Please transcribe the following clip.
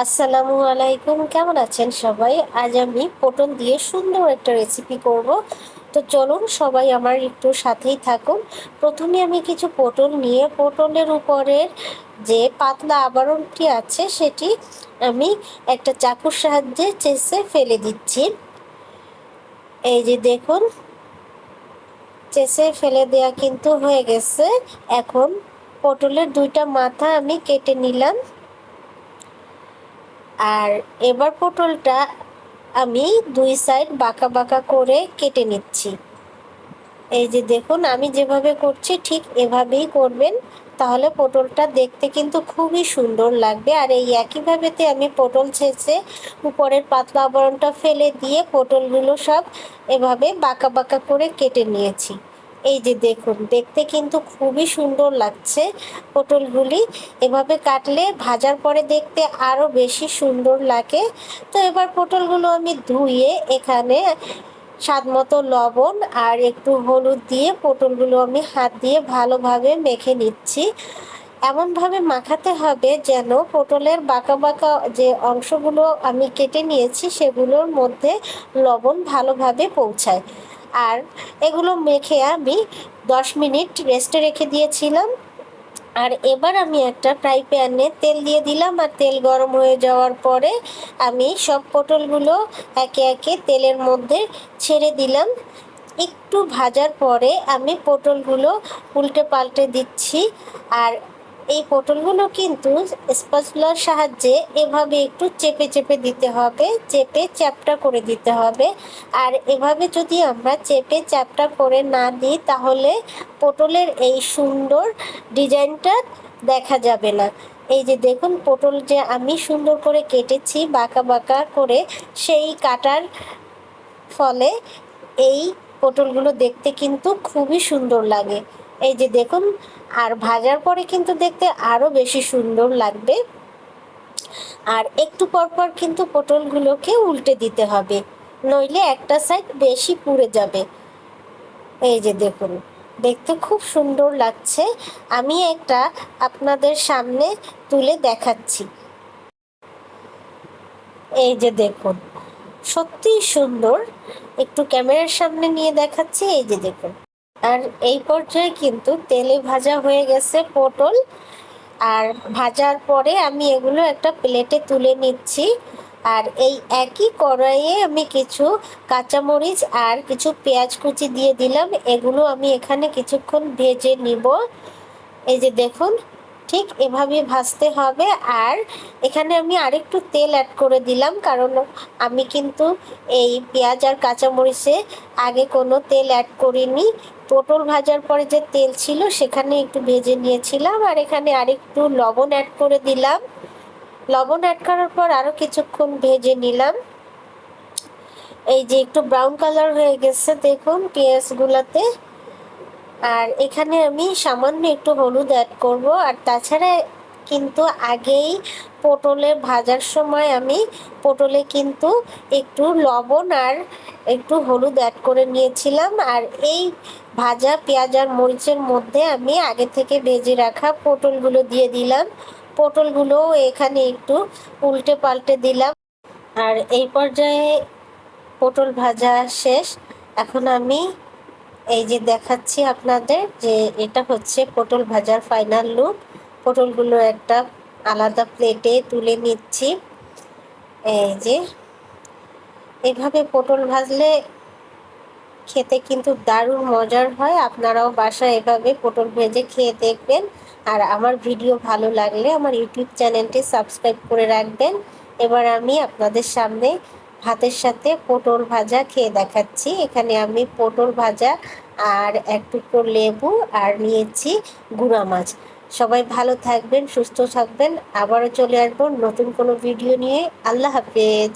আসসালামু আলাইকুম, কেমন আছেন সবাই? আজ আমি পটল দিয়ে সুন্দর একটা রেসিপি করব। তো চলুন সবাই আমার একটু সাথেই থাকুন। প্রথমে আমি কিছু পটল নিয়ে, পটলের উপরের যে পাতলা আবরণটি আছে, সেটি আমি একটা চাকুর সাহায্যে চেষে ফেলে দিচ্ছি। এই যে দেখুন চেষে ফেলে দেয়া কিন্তু হয়ে গেছে। এখন পটলের দুইটা মাথা আমি কেটে নিলাম। আর এবার পটলটা আমি দুই সাইড বাঁকা বাঁকা করে কেটে নিচ্ছি। এই যে দেখুন, আমি যেভাবে করছি ঠিক এভাবেই করবেন, তাহলে পটলটা দেখতে কিন্তু খুবই সুন্দর লাগবে। আর এই একইভাবেতে আমি পটল ছেঁচে উপরের পাতলা আবরণটা ফেলে দিয়ে পটলগুলো সব এভাবে বাঁকা বাঁকা করে কেটে নিয়েছি। এই যে দেখুন, দেখতে কিন্তু খুবই সুন্দর লাগছে পটলগুলি। এভাবে কাটলে ভাজার পরে দেখতে আরও বেশি সুন্দর লাগে। তো এবার পটলগুলো আমি ধুয়ে এখানে স্বাদ মতো লবণ আর একটু হলুদ দিয়ে পটলগুলো আমি হাত দিয়ে ভালোভাবে মেখে নিচ্ছি। এমনভাবে মাখাতে হবে যেন পটলের বাঁকা বাঁকা যে অংশগুলো আমি কেটে নিয়েছি সেগুলোর মধ্যে লবণ ভালোভাবে পৌঁছায়। আর এগুলো মেখে আমি দশ মিনিট রেস্টে রেখে দিয়েছিলাম। আর এবার আমি একটা ফ্রাই প্যানে তেল দিয়ে দিলাম আর তেল গরম হয়ে যাওয়ার পরে আমি সব পটলগুলো একে একে তেলের মধ্যে ছেড়ে দিলাম। একটু ভাজার পরে আমি পটলগুলো উল্টে পাল্টে দিচ্ছি। আর এই পটলগুলো কিন্তু স্পাচুলার সাহায্যে এভাবে একটু চেপে চেপে দিতে হবে, চেপে চ্যাপটা করে দিতে হবে। আর এভাবে যদি আমরা চেপে চ্যাপটা করে না দিই, তাহলে পটলের এই সুন্দর ডিজাইনটা দেখা যাবে না। এই যে দেখুন, পটল যে আমি সুন্দর করে কেটেছি, বাঁকা বাঁকা করে, সেই কাটার ফলে এই পটলগুলো দেখতে কিন্তু খুবই সুন্দর লাগে। এই যে দেখুন, আর ভাজার পরে কিন্তু দেখতে আরও বেশি সুন্দর লাগবে। আর একটু পর পর কিন্তু পটলগুলোকে উল্টে দিতে হবে, নইলে একটা সাইড বেশি পুড়ে যাবে। এই যে দেখুন, দেখতে খুব সুন্দর লাগছে। আমি একটা আপনাদের সামনে তুলে দেখাচ্ছি। এই যে দেখুন, সত্যিই সুন্দর। একটু ক্যামেরার সামনে নিয়ে দেখাচ্ছি, এই যে দেখুন। আর এই পর্যায়ে কিন্তু তেলে ভাজা হয়ে গেছে পটল। আর ভাজার পরে আমি এগুলো একটা প্লেটে তুলে নিচ্ছি। আর এই একই কড়াইয়ে আমি কিছু কাঁচামরিচ আর কিছু পেঁয়াজ কুচি দিয়ে দিলাম। এগুলো আমি এখানে কিছুক্ষণ ভেজে নিব। এই যে দেখুন ঠিক এভাবে ভাজতে হবে। আর এখানে আমি আরেকটু তেল অ্যাড করে দিলাম, কারণ আমি কিন্তু এই পেঁয়াজ আর কাঁচামরিচে আগে কোনো তেল অ্যাড করিনি। পটল ভাজার পরে যে তেল ছিল সেখানে একটু ভেজে নিয়েছিলাম। আর এখানে আরেকটু লবণ অ্যাড করে দিলাম। লবণ অ্যাড করার পর আরও কিছুক্ষণ ভেজে নিলাম। এই যে একটু ব্রাউন কালার হয়ে গেছে, দেখুন পেঁয়াজগুলোতে। আর এখানে আমি সামান্য একটু হলুদ অ্যাড করব। আর তাছাড়া কিন্তু আগেই পটলে ভাজার সময় আমি পটলে কিন্তু একটু লবণ আর একটু হলুদ অ্যাড করে নিয়েছিলাম। আর এই ভাজা পেঁয়াজ আর মরিচের মধ্যে আমি আগে থেকে ভেজে রাখা পটলগুলো দিয়ে দিলাম। পটলগুলো এখানে একটু উল্টে পাল্টে দিলাম। আর এই পর্যায়ে পটল ভাজা শেষ। এখন আমি এই যে দেখাচ্ছি আপনাদের যে এটা হচ্ছে পটল ভাজার ফাইনাল লুক পটলগুলো একটা আলাদা প্লেটে তুলে নিচ্ছি। এই যে এভাবে পটল ভাজলে খেতে কিন্তু দারুণ মজার হয়। আপনারাও বাসায় এভাবে পটল ভেজে খেয়ে দেখবেন। আর আমার ভিডিও ভালো লাগলে আমার ইউটিউব চ্যানেলটি সাবস্ক্রাইব করে রাখবেন। এবার আমি আপনাদের সামনে ভাতের সাথে পটল ভাজা খেয়ে দেখাচ্ছি। এখানে আমি পটল ভাজা আর এক টুকরো লেবু আর নিয়েছি গুঁড়া মাছ। সবাই ভালো থাকবেন, সুস্থ থাকবেন। আবারও চলে আসব নতুন কোনো ভিডিও নিয়ে। আল্লাহ হাফেজ।